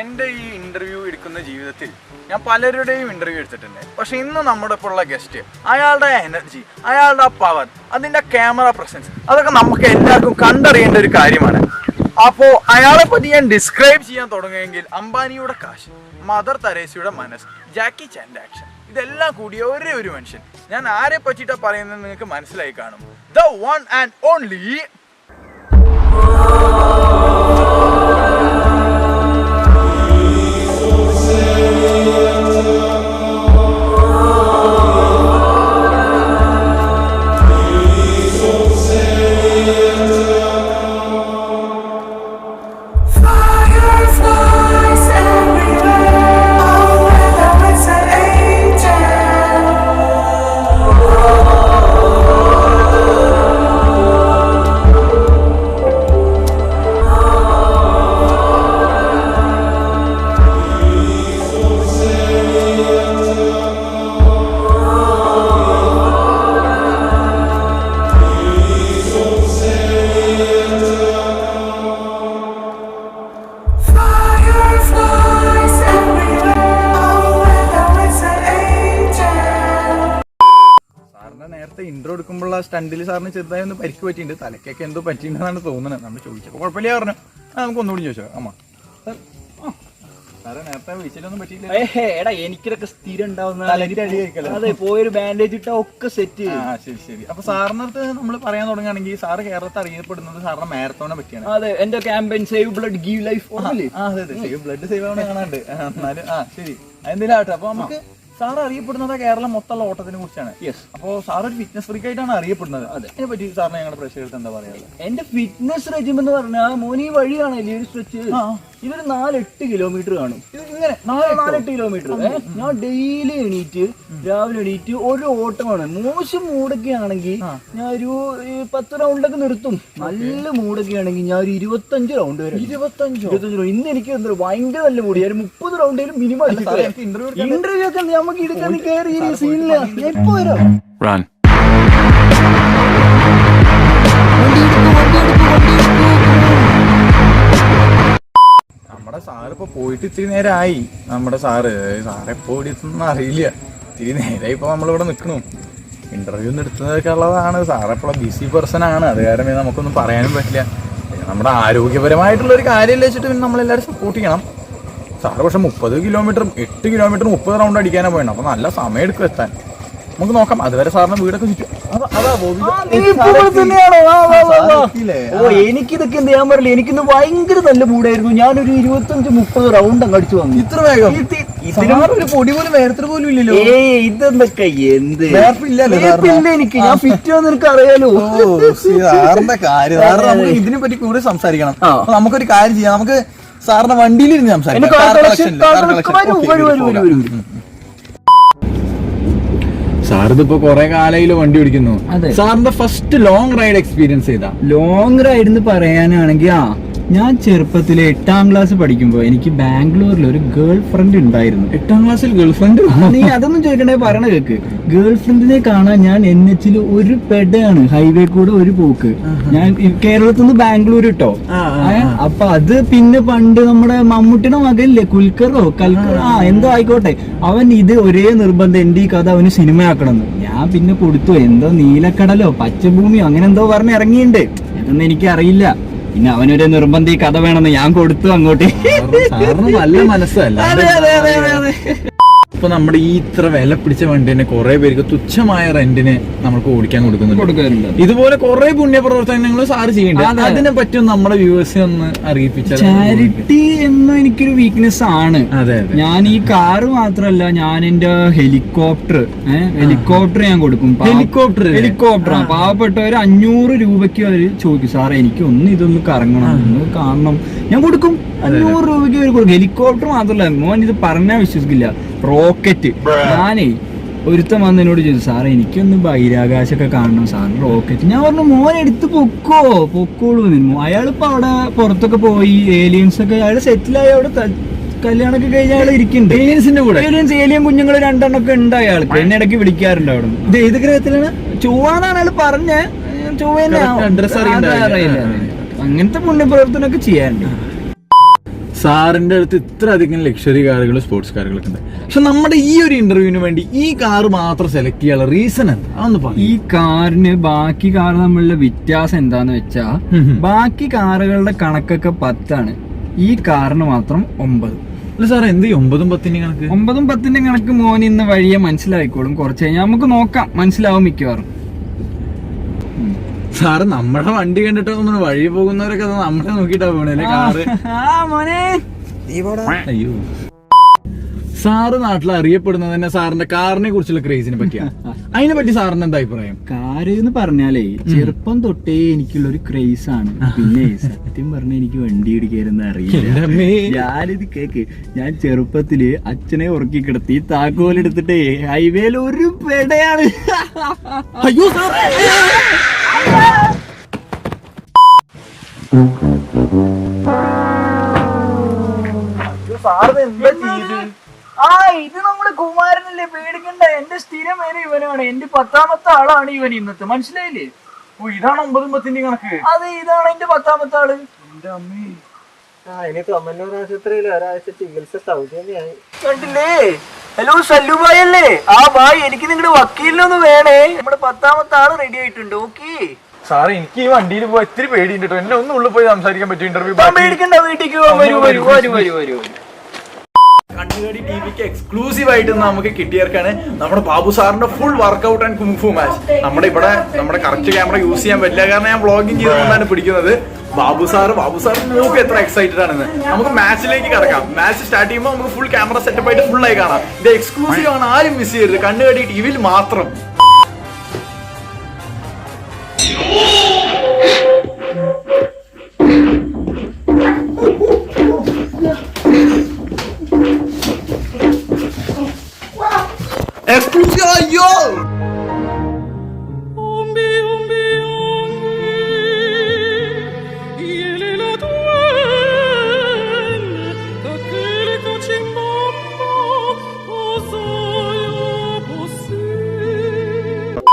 എന്റെ ഈ ഇന്റർവ്യൂ എടുക്കുന്ന ജീവിതത്തിൽ ഞാൻ പലരുടെയും ഇന്റർവ്യൂ എടുത്തിട്ടുണ്ട്. പക്ഷെ ഇന്ന് നമ്മുടെ ഇപ്പോൾ ഉള്ള ഗസ്റ്റ് അയാളുടെ എനർജി അയാളുടെ പവർ അതിന്റെ ക്യാമറ പ്രസൻസ് അതൊക്കെ നമുക്ക് എല്ലാവർക്കും കണ്ടറിയേണ്ട ഒരു കാര്യമാണ്. അപ്പോ അയാളെ പറ്റി ഞാൻ ഡിസ്ക്രൈബ് ചെയ്യാൻ തുടങ്ങുമെങ്കിൽ അംബാനിയുടെ കാശ് മദർ തെരേസയുടെ മനസ്സ് ജാക്കി ചാന്റെ ആക്ഷൻ ഇതെല്ലാം കൂടിയ ഒരേ ഒരു മനുഷ്യൻ. ഞാൻ ആരെ പറ്റിയിട്ടാ പറയുന്നത് നിങ്ങൾക്ക് മനസ്സിലായി കാണും. ദ വൺ ആൻഡ് ഓൺലി നേരത്തെ ഇൻട്രോ എടുക്കുമ്പോഴുള്ള സ്റ്റണ്ടിൽ സാറിന് ചെറുതായി ഒന്ന് പരിക്ക് പറ്റിയിട്ടുണ്ട്. തലക്കൊക്കെ എന്തോ പറ്റിയിട്ടുണ്ടെന്നാണ് തോന്നുന്നത്. നമ്മൾ ചോദിച്ചപ്പോൾ കുഴപ്പമില്ല പറഞ്ഞു. നമുക്ക് ഒന്നുകൂടി ചോദിച്ചോ അമ്മ. എടാ എനിക്കിതൊക്കെ സ്ഥിരം ഉണ്ടാവുന്ന? അതെ പോയൊരു ബാൻഡേജ് ഇട്ടാ ഒക്കെ സെറ്റ് ശരി ശരി. അപ്പൊ സാറിനടുത്ത് നമ്മൾ പറയാൻ തുടങ്ങുകയാണെങ്കിൽ സാറ് കേരളത്തിൽ അറിയപ്പെടുന്നത് സാറിന്റെ മാരത്തോണെ പറ്റിയാണ്. അതെ എന്റെ campaign save blood give life അതെ അതെ. സേവ് ബ്ലഡ് സേവ് ആണ് കാണാണ്ട് എന്നാലും ആ ശരി. അതെന്തെങ്കിലും ആവട്ടെ അപ്പൊ നമുക്ക് സാർ അറിയപ്പെടുന്നത് കേരളം മൊത്തമുള്ള ഓട്ടത്തിനെ കുറിച്ചാണ്. യെസ് അപ്പോ സാർ ഒരു ഫിറ്റ്നസ് ഫ്രീക്ക് ആയിട്ടാണ് അറിയപ്പെടുന്നത്. അതിനെ പറ്റി സാറിന് ഞങ്ങളുടെ പ്രേക്ഷകർക്ക് എന്താ പറയുക എന്റെ ഫിറ്റ്നസ് റെജിം എന്ന് പറഞ്ഞാൽ മോനി വഴിയാണ് ഇവർ സ്ട്രെച്ച്. നാല് നാലെട്ട് കിലോമീറ്റർ കാണും. ഇത് ഇങ്ങനെ നാല് നാലെട്ട് കിലോമീറ്റർ ഞാൻ ഡെയിലി എണീറ്റ് രാവിലെ എണീറ്റ് ഒരു ഓട്ടമാണ്. മോശം മൂടൊക്കെ ആണെങ്കിൽ ഞാൻ ഒരു പത്ത് റൗണ്ടൊക്കെ നിർത്തും. നല്ല മൂടൊക്കെ ആണെങ്കിൽ ഞാൻ ഒരു ഇരുപത്തഞ്ച് റൗണ്ട് വരും ഇരുപത്തഞ്ചോ? ഇരുപത്തഞ്ച് റൗണ്ട് ഇന്ന് എനിക്ക് എന്താ ഭയങ്കര നല്ല മൂടി. ഞാൻ മുപ്പത് റൗണ്ട് മിനിമം ഇന്റർവ്യൂ ഒക്കെ നമുക്ക് എടുക്കാൻ കയറി സീനില്ല എപ്പോ വരാം? Run. നമ്മുടെ സാറ് പോയിട്ട് ഇത്തിരി നേരമായി നമ്മുടെ സാറ് സാറ് എപ്പോ അറിയില്ല. ഇത്തിരി നേരമായി ഇപ്പൊ നമ്മളിവിടെ നിൽക്കണു ഇന്റർവ്യൂ ഒന്നും എടുത്തതൊക്കെ ഉള്ളതാണ്. സാറ് എപ്പോഴും ബിസി പേഴ്സൺ ആണ്. അത് കാരണം നമുക്കൊന്നും പറയാനും പറ്റില്ല. നമ്മുടെ ആരോഗ്യപരമായിട്ടുള്ള ഒരു കാര്യം വെച്ചിട്ട് പിന്നെ നമ്മളെല്ലാവരും സപ്പോർട്ട് ചെയ്യണം. സാറ് പക്ഷെ മുപ്പത് കിലോമീറ്ററും എട്ട് കിലോമീറ്റർ മുപ്പത് റൗണ്ട് അടിക്കാനാണ് പോയത് അപ്പൊ നല്ല സമയം എടുക്കും എത്താൻ. നമുക്ക് നോക്കാം. അതുവരെ സാറിന് വീടൊക്കെ ചുറ്റും? ഓ എനിക്കിതൊക്കെ എന്ത് ചെയ്യാൻ പറ്റില്ല. എനിക്കിന്ന് ഭയങ്കര നല്ല മൂടായിരുന്നു. ഞാനൊരു ഇരുപത്തഞ്ച് മുപ്പത് റൗണ്ട് അങ്ങ് അടിച്ചു വന്നു. ഇത്ര വേഗം? ഒരു പൊടി പോലും വേറെ പോലും ഇല്ലല്ലോ. ഏയ് ഇതെന്തൊക്കെ എന്ത്? വേർപ്പില്ല എനിക്ക്. ഞാൻ ഫിറ്റ് നിനക്ക് അറിയാലോ സാറിന്റെ കാര്യം. നമുക്ക് ഇതിനെ പറ്റി കൂടുതൽ സംസാരിക്കണം. നമുക്കൊരു കാര്യം ചെയ്യാം. നമുക്ക് സാറിന്റെ വണ്ടിയിൽ ഇരുന്ന് സംസാരിക്കാം വരൂ ഇപ്പൊ കുറെ കാലയിൽ വണ്ടി ഓടിക്കുന്നു അതെ. സാറിന്റെ ഫസ്റ്റ് ലോങ് റൈഡ് എക്സ്പീരിയൻസ് ചെയ്താ ലോങ് റൈഡ് എന്ന് പറയാനാണെങ്കിൽ ആ ഞാൻ ചെറുപ്പത്തിൽ എട്ടാം ക്ലാസ് പഠിക്കുമ്പോൾ എനിക്ക് ബാംഗ്ലൂരിൽ ഒരു ഗേൾ ഫ്രണ്ട് ഉണ്ടായിരുന്നു. എട്ടാം ക്ലാസ്സിൽ ഗേൾ ഫ്രണ്ട് നീ അതൊന്നും ചോദിക്കണ്ടേ പറയണ കേക്ക്. ഗേൾ ഫ്രണ്ടിനെ കാണാൻ ഞാൻ എൻ എച്ചിൽ ഒരു പെടയാണ് ഹൈവേ കൂടെ ഒരു പോക്ക്. ഞാൻ കേരളത്തിൽ നിന്ന് ബാംഗ്ലൂർ ഇട്ടോ അപ്പൊ അത് പിന്നെ പണ്ട് നമ്മുടെ മമ്മൂട്ടിയുടെ മകനില്ലേ കുൽക്കറോ കൽക്കറോ ആ എന്തോ ആയിക്കോട്ടെ. അവൻ ഇത് ഒരേ നിർബന്ധം എന്റെ ഈ കഥ അവന് സിനിമയാക്കണമെന്ന്. ഞാൻ പിന്നെ കൊടുത്തു എന്തോ നീലക്കടലോ പച്ചഭൂമിയോ അങ്ങനെ എന്തോ പറഞ്ഞ് ഇറങ്ങിയിട്ടുണ്ട് അതൊന്നും എനിക്ക് അറിയില്ല പിന്നെ അവനൊരു നിർബന്ധി കഥ വേണമെന്ന് ഞാൻ കൊടുത്തു അങ്ങോട്ട്. നല്ല മനസ്സല്ല. ഇപ്പൊ നമ്മുടെ ഈ ഇത്ര വില പിടിച്ച വണ്ടി തന്നെ കുറെ പേർക്ക് തുച്ഛമായ റെന്റിന് നമുക്ക് ഓടിക്കാൻ കൊടുക്കുന്നുണ്ട്. ഇതുപോലെ കുറെ പുണ്യ പ്രവർത്തനങ്ങൾ സാറ് ചെയ്യേണ്ടത് അതിനെ പറ്റും നമ്മുടെ വ്യൂവേഴ്സിനെ ഒന്ന് അറിയിപ്പിച്ച ചാരിറ്റി എന്ന എനിക്കൊരു വീക്ക്നെസ് ആണ്. അതെ ഞാൻ ഈ കാറ് മാത്രല്ല ഞാൻ എന്റെ ഹെലികോപ്റ്റർ ഹെലികോപ്റ്റർ ഞാൻ കൊടുക്കും. ഹെലികോപ്റ്റർ ഹെലികോപ്റ്റർ പാവപ്പെട്ടവർ അഞ്ഞൂറ് രൂപയ്ക്ക് അവർ ചോദിക്കും സാറേ എനിക്ക് ഒന്ന് ഇതൊന്ന് കറങ്ങണം ഒന്ന് കാണണം. ഞാൻ കൊടുക്കും. അഞ്ഞൂറ് രൂപയ്ക്ക് അവർ കൊടുക്കും. ഹെലികോപ്റ്റർ മാത്രല്ല മോൻ ഇത് പറഞ്ഞാൽ വിശ്വസിക്കില്ല. റോക്കറ്റ്. ഞാനേ ഒരുത്തം വന്ന് എന്നോട് ചോദിച്ചു സാറേ എനിക്കൊന്ന് ബഹിരാകാശമൊക്കെ കാണണം സാറിന് റോക്കറ്റ്. ഞാൻ പറഞ്ഞു മോൻ എടുത്ത് പൊക്കോ പൊക്കോളൂ നിന്നു അയാളിപ്പോ അവിടെ പുറത്തൊക്കെ പോയി ഏലിയൻസ് ഒക്കെ അയാൾ സെറ്റിലായി അവിടെ കല്യാണമൊക്കെ കഴിഞ്ഞ അയാൾ ഇരിക്കുന്നുണ്ട്. ഏലിയൻസിന്റെ കൂടെ? ഏലിയൻസ് ഏലിയൻ കുഞ്ഞുങ്ങൾ രണ്ടെണ്ണം ഒക്കെ ഉണ്ട് അയാൾക്ക്. എന്നെ ഇടയ്ക്ക് വിളിക്കാറുണ്ട് അവിടെ. ഇത് ഏത് ഗ്രഹത്തിലാണ്? ചൊവ്വാന്നാണ് അയാൾ പറഞ്ഞേ. ചൊവ്വ. അങ്ങനത്തെ പുണ്യപ്രവർത്തനമൊക്കെ ചെയ്യാറുണ്ട്. സാറിന്റെ അടുത്ത് ഇത്ര അധികം ലക്ഷറി കാറുകൾ സ്പോർട്സ് കാറുകളൊക്കെ ഉണ്ട്. പക്ഷെ നമ്മുടെ ഈ ഒരു ഇന്റർവ്യൂവിന് വേണ്ടി ഈ കാർ മാത്രം സെലക്ട് ചെയ്യാനുള്ള റീസൺ എന്താ? അതൊന്ന് ഈ പറയും കാറിന് ബാക്കി കാർ തമ്മിലുള്ള വ്യത്യാസം എന്താന്ന് വെച്ചാ ഉം ഉം. ബാക്കി കാറുകളുടെ കണക്കൊക്കെ പത്താണ്. ഈ കാറിന് മാത്രം ഒമ്പത്. അല്ല സാർ എന്ത് ഈ ഒമ്പതും പത്തിന്റെ കണക്ക്? ഒമ്പതും പത്തിന്റെ കണക്ക് മോൻ ഇന്ന് വഴിയെ മനസ്സിലായിക്കോളും കുറച്ച് കഴിഞ്ഞാൽ നമുക്ക് നോക്കാം. മനസ്സിലാവും മിക്കവാറും. സാറ് നമ്മുടെ വണ്ടി കണ്ടിട്ട് തോന്നുന്നു വഴി പോകുന്നവരൊക്കെ നമ്മളെ നോക്കിട്ടാ പോണേ കാറ്? ആ മോനെ. അയ്യോ. സാറ് നാട്ടിൽ അറിയപ്പെടുന്നത് തന്നെ സാറിന്റെ കാറിനെ കുറിച്ചുള്ള ക്രേസിനെ പറ്റിയാണ് അതിനെ പറ്റി സാറിന് എന്താ അഭിപ്രായം? കാര് എന്ന് പറഞ്ഞാലേ ചെറുപ്പം തൊട്ടേ എനിക്കുള്ള ഒരു ക്രേസ് ആണ് പിന്നെ സത്യം പറഞ്ഞ എനിക്ക് വണ്ടി ഇടിക്കാരെന്ന് അറിയില്ല. ഞാനിത് കേക്ക് ഞാൻ ചെറുപ്പത്തിൽ അച്ഛനെ ഉറക്കി കിടത്തി താക്കോലെടുത്തിട്ടേ ഹൈവേയിൽ ഒരു പെടയാണ്. അയ്യോ സാറേ. ആ ഇത് നമ്മുടെ കുമാരനല്ലേ പേടിക്കണ്ട? എന്റെ സ്ഥിരം വരെ ഇവനാണ്. എന്റെ പത്താമത്തെ ആളാണ് ഇവൻ ഇന്നത്തെ. മനസ്സിലായില്ലേ? ഓ ഇതാണ് ഒമ്പതും പത്തിന്റെ കണക്ക്. അതെ ഇതാണ് എന്റെ പത്താമത്തെ ആൾ. എന്റെ അമ്മേ. ആ ഇനി തമ്മന്നൂർ ആശുപത്രിയിൽ ഒരാഴ്ച ചികിത്സ സൗജന്യമായി. കണ്ടില്ലേ? ഹലോ സല്ലു ഭായ് അല്ലേ ആ ഭായ് എനിക്ക് നിങ്ങളുടെ വക്കീലിനൊന്ന് വേണേ. നമ്മുടെ പത്താമത്തെ ആൾ റെഡി ആയിട്ടുണ്ട്. ഓക്കേ. സാറേ എനിക്ക് ഈ വണ്ടിയിൽ പോയി ഇത്തിരി പേടിയുണ്ട് കേട്ടോ എന്നെ ഒന്നും ഉള്ളിൽ പോയി സംസാരിക്കാൻ പറ്റും ഇന്റർവ്യൂ പേടിക്കണ്ട വീട്ടിലേക്ക്. വരൂ വരൂ വരൂ വരൂ വരൂ കണ്ണുകടി ടിവിക്ക് എക്സ്ക്ലൂസീവ് ആയിട്ട് നമുക്ക് കിട്ടിയവർക്കാണ് നമ്മുടെ ബാബു സാറിന്റെ full workout and kung fu match നമ്മുടെ ഇവിടെ നമ്മുടെ കറക്റ്റ് ക്യാമറ യൂസ് ചെയ്യാൻ പറ്റില്ല. കാരണം ഞാൻ വ്ളോഗിങ് ചെയ്തുകൊണ്ടാണ് പിടിക്കുന്നത്. ബാബു സാർ ബാബു സാർ നോക്ക് എത്ര എക്സൈറ്റഡ് ആണെന്ന്. നമുക്ക് മാച്ചിലേക്ക് കിടക്കാം. മാച്ച് സ്റ്റാർട്ട് ചെയ്യുമ്പോൾ നമുക്ക് ഫുൾ ക്യാമറ സെറ്റപ്പ് ആയിട്ട് ഫുൾ ആയി കാണാം. ഇത് എക്സ്ക്ലൂസീവ് ആണ് ആരും മിസ് ചെയ്യരുത്. കണ്ണുകടി ടിവിയിൽ മാത്രം.